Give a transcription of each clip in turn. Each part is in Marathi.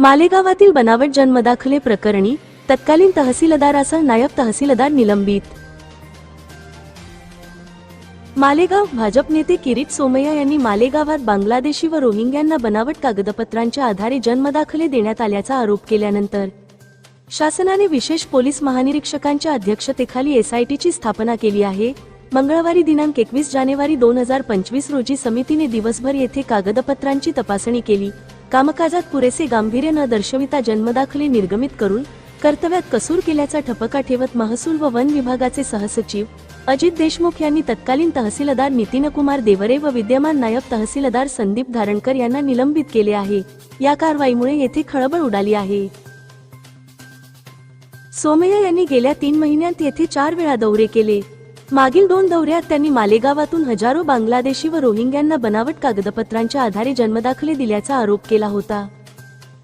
मालेगावातील बनावट जन्मदाखले प्रकरणी तत्कालीन तहसीलदारासह नायब तहसीलदार निलंबित. मालेगाव भाजप नेते किरीट सोमय्या यांनी मालेगावात बांगलादेशी व रोहिंग्यांना बनावट कागदपत्रांच्या आधारे जन्मदाखले देण्यात आल्याचा आरोप केल्यानंतर शासनाने विशेष पोलीस महानिरीक्षकांच्या अध्यक्षतेखाली एसआयटीची स्थापना केली आहे. मंगळवारी दिनांक एकवीस जानेवारी दोन हजार पंचवीस रोजी समितीने दिवसभर येथे कागदपत्रांची तपासणी केली. कामकाजात पुरेसे गांभीर्य न दर्शविता जन्मदाखले निर्गमित करून कर्तव्यात कसूर केल्याचा ठपका ठेवत महसूल व वन विभागाचे सहसचिव अजित देशमुख यांनी तत्कालीन तहसीलदार नितीनकुमार देवरे व विद्यमान नायब तहसीलदार संदीप धारणकर यांना निलंबित केले आहे. या कारवाईमुळे येथे खळबळ उडाली आहे. सोमय्या यांनी गेल्या तीन महिन्यात येथे चार वेळा दौरे केले. मागील दोन दौऱ्यात त्यांनी मालेगावातून हजारो बांगलादेशी व रोहिंग्यांना बनावट कागदपत्रांच्या आधारे जन्मदाखले दिल्याचा आरोप केला होता.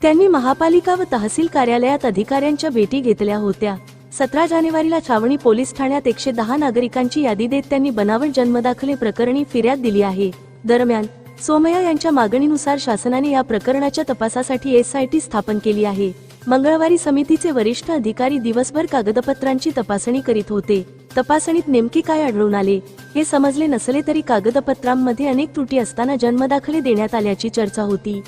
त्यांनी महापालिका व तहसील कार्यालयात अधिकाऱ्यांच्या भेटी घेतल्या होत्या. सतरा जानेवारीला छावणी पोलीस ठाण्यात एकशे दहा नागरिकांची यादी देत त्यांनी बनावट जन्मदाखले प्रकरणी फिर्याद दिली आहे. दरम्यान सोमय्या यांच्या मागणीनुसार शासनाने या प्रकरणाच्या तपासासाठी एसआयटी स्थापन केली आहे. मंगळवारी समितीचे वरिष्ठ अधिकारी दिवसभर कागदपत्रांची तपासणी करीत होते. तपासणीत नेमके काय आढळून आले? हे समजले नसले तरी कागदपत्रांमध्ये अनेक त्रुटी असताना जन्मदाखले देण्यात आल्याची चर्चा होती.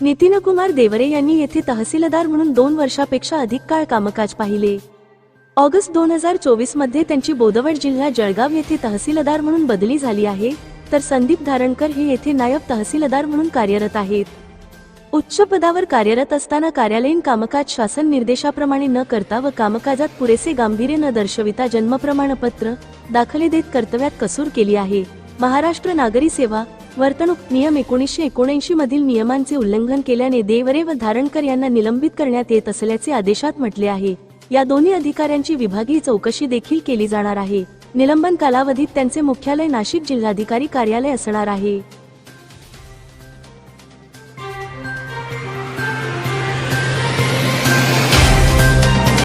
नितीनकुमार देवरे यांनी येथे तहसीलदार म्हणून दोन वर्षापेक्षा अधिक काळ कामकाज पाहिले. ऑगस्ट दोन हजार चोवीसमध्ये त्यांची बोदवड जिल्हा जळगाव येथे तहसीलदार म्हणून बदली झाली आहे तर संदीप धारणकर हे येथे नायब तहसीलदार म्हणून कार्यरत आहेत. उच्च पदावर कार्यरत असताना कार्यालयीन कामकाज शासन निर्देशाप्रमाणे न करता व कामकाजात पुरेसे गांभीर्य न दर्शविता जन्मप्रमाणपत्र दाखले देत कर्तव्यात कसूर केली आहे. महाराष्ट्र नागरी सेवा वर्तणूक नियम एकोणीसशे एकोणऐंशी मधील नियमांचे उल्लंघन केल्याने देवरे व धारणकर यांना निलंबित करण्यात येत असल्याचे आदेशात म्हटले आहे. या दोन्ही अधिकाऱ्यांची विभागीय चौकशी देखील केली जाणार आहे. निलंबन कालावधीत त्यांचे मुख्यालय नाशिक जिल्हाधिकारी कार्यालय असणार आहे.